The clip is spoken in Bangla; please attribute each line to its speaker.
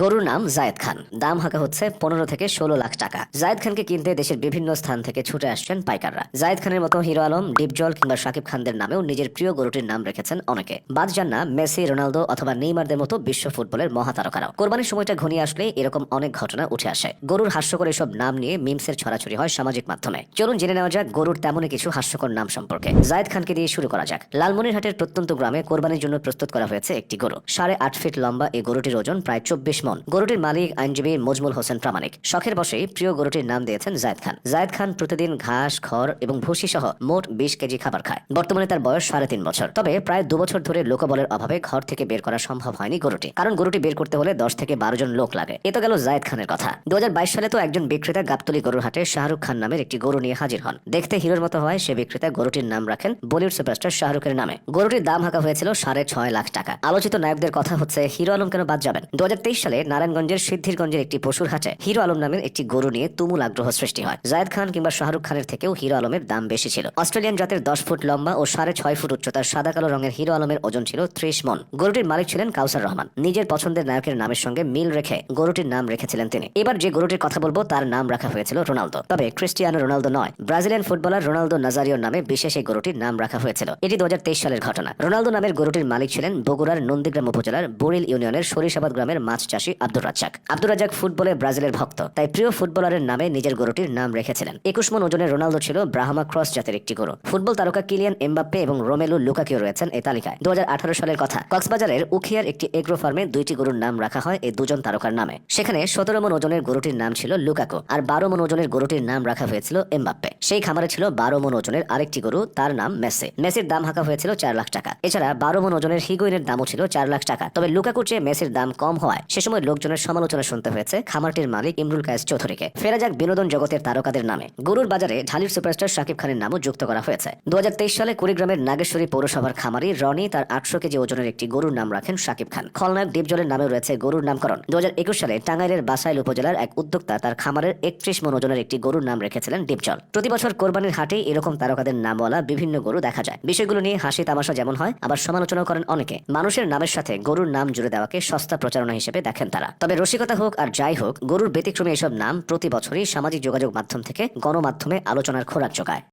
Speaker 1: গরুর নাম জায়েদ খান। দাম হাঁকা হচ্ছে পনেরো থেকে ষোলো লাখ টাকা। জায়েদ খানকে কিনতে দেশের বিভিন্ন স্থান থেকে ছুটে আসছেন পাইকাররা। জায়েদ খানের মতো হিরো আলম ডিপজল কিংবা শাকিব খানদের নামেও নিজের প্রিয় গরুটির নাম রেখেছেন অনেকে। বাদ যান না মেসি, রোনালদো অথবা নেইমারদের মতো বিশ্ব ফুটবলের মহাতারকারাও কোরবানির সময়টা ঘনিয়ে আসলে এরকম অনেক ঘটনা উঠে আসে। গরুর হাস্যকর এসব নাম নিয়ে মিমসের ছড়াছড়ি হয় সামাজিক মাধ্যমে। চলুন জেনে নেওয়া যাক গরুর তেমনই কিছু হাস্যকর নাম সম্পর্কে। জায়দ খানকে দিয়ে শুরু করা যাক। লালমনিরহাটের প্রত্যন্ত গ্রামে কোরবানির জন্য প্রস্তুত করা হয়েছে একটি গরু। সাড়ে আট ফিট লম্বা এই গরুটির ওজন প্রায় চব্বিশ মন গরুটির মালিক আইনজীবী মজমুল হোসেন প্রামাণিক। শখের বসেই প্রিয় গরুটির নাম দিয়েছেন জায়েদ খান। জায়েদ খান প্রতিদিন ঘাস, খড় এবং ভুসি সহ মোট বিশ কেজি খাবার খায়। বর্তমানে তার বয়স সাড়ে তিন বছর। তবে প্রায় দু বছর ধরে লোকবলের অভাবে ঘর থেকে বের করা সম্ভব হয়নি গরুটি। কারণ গরুটি বের করতে হলে দশ থেকে বারো জন লোক লাগে। এ তো গেল জায়েদ খানের কথা। দু হাজার বাইশ সালে তো একজন বিক্রেতা গাবতলি গরুর হাটে শাহরুখ খান নামের একটি গরু নিয়ে হাজির হন। দেখতে হিরোর মতো হয় সে বিক্রেতা গরুটির নাম রাখেন বলিউড সুপারস্টার শাহরুখের নামে। গরুটির দাম হাঁকা হয়েছিল সাড়ে ছয় লাখ টাকা। আলোচিত নায়কদের কথা হচ্ছে, হিরো আলম কেন বাদ যাবেন? দু সালে নারায়ণগঞ্জের সিদ্ধিরগঞ্জের একটি পশুর হাটে হিরো আলম নামের একটি গরু নিয়ে তুমুল আগ্রহ সৃষ্টি হয়। জায়েদ খান কিংবা শাহরুখ খানের থেকেও হিরো আলমের দাম বেশি ছিল। অস্ট্রেলিয়ান জাতের দশ ফুট লম্বা ও সাড়ে ছয় ফুট উচ্চতার সাদা কালো রঙের হিরো আলমের ওজন ছিল ত্রিশ মন। গরুটির মালিক ছিলেন কাউসার রহমান। নিজের পছন্দের নায়কের নামের সঙ্গে মিল রেখে গরুটির নাম রেখেছিলেন তিনি। এবার যে গরুটির কথা বলব, তার নাম রাখা হয়েছিল রোনালদো। তবে ক্রিস্টিয়ানো রোনালদো নয়। ব্রাজিলিয়ান ফুটবলার রোনালদো নাজারিওর নামে বিশেষ এই গরুটির নাম রাখা হয়েছিল। এটি দু হাজার তেইশ সালের ঘটনা। রোনালদো নামের গরুটির মালিক ছিলেন বগুড়ার নন্দীগ্রাম উপজেলার বরিল ইউনিয়নের সরিষাবাদ গ্রামের মাছ চাষী। আব্দুর রাজ্জাক। আব্দুর রাজ্জাক ফুটবলে ব্রাজিলের ভক্ত, তাই প্রিয় ফুটবলারের নামে নিজের গরুটির নাম রেখেছিলেন। একুশ মন ওজনের রোনালদো ছিল ব্রাহ্মা ক্রস জাতের একটি গরু। ফুটবল তারকা কিলিয়ান এমবাপ্পে এবং রোমেলু লুকাকিও রয়েছেন এই তালিকায়। দু সালের কথা, কক্সবাজারের উখিয়ার একটি এগ্রো ফার্মে দুইটি গরুর নাম রাখা হয় এই দুজন তারকার নামে। সেখানে সতেরো মন ওজনের গরুটির নাম ছিল লুকাকো আর বারো মন ওজনের গরুটির নাম রাখা হয়েছিল এমবাপ্পে। সেই খামারে ছিল বারো মন ওজনের আরেকটি গরু, তার নাম মেসে। মেসির দাম হাঁকা হয়েছিল চার লাখ টাকা। এছাড়া বারো মন ওজনের হিগুইনের দামও ছিল চার লাখ টাকা। তবে লুকাকুর চেয়ে মেসির দাম কম হওয়ায় সে সময় লোকজনের সমালোচনা শুনতে হয়েছে খামারটির মালিক ইমরুল কায়েস চৌধুরীকে। ফেরা যাক বিনোদন জগতের তারকাদের নামে। গরুর বাজারে ঢালির সুপারস্টার শাকিব খানের নামও যুক্ত করা হয়েছে। দু হাজার তেইশ সালে কুড়িগ্রামের নাগেশ্বরী পৌরসভার খামারি রনি তার আটশো কেজি ওজনের একটি গরুর নাম রাখেন শাকিব খান। খলনায়ক ডিপজলের নামেও রয়েছে গরুর নামকরণ। দু হাজার একুশ সালে টাঙ্গাইলের বাসাইল উপজেলার এক উদ্যোক্তা তার খামারের একত্রিশ মন ওজনের একটি গরুর নাম রেখেছিলেন ডিপজল প্রতি বছর কোরবানির হাটে এরকম তারকাদের নামওয়ালা বিভিন্ন গরু দেখা যায়। বিষয়গুলো নিয়ে হাসি তামাশা যেমন হয়, আবার সমালোচনা করেন অনেকে। মানুষের নামের সাথে গরুর নাম জুড়ে দেওয়াকে সস্তা প্রচারণা হিসেবে দেখেন তারা। তবে রসিকতা হোক আর যাই হোক, গরুর ব্যতিক্রমী এসব নাম প্রতি বছরই সামাজিক যোগাযোগ মাধ্যম থেকে গণমাধ্যমে আলোচনার খোরাক যোগায়।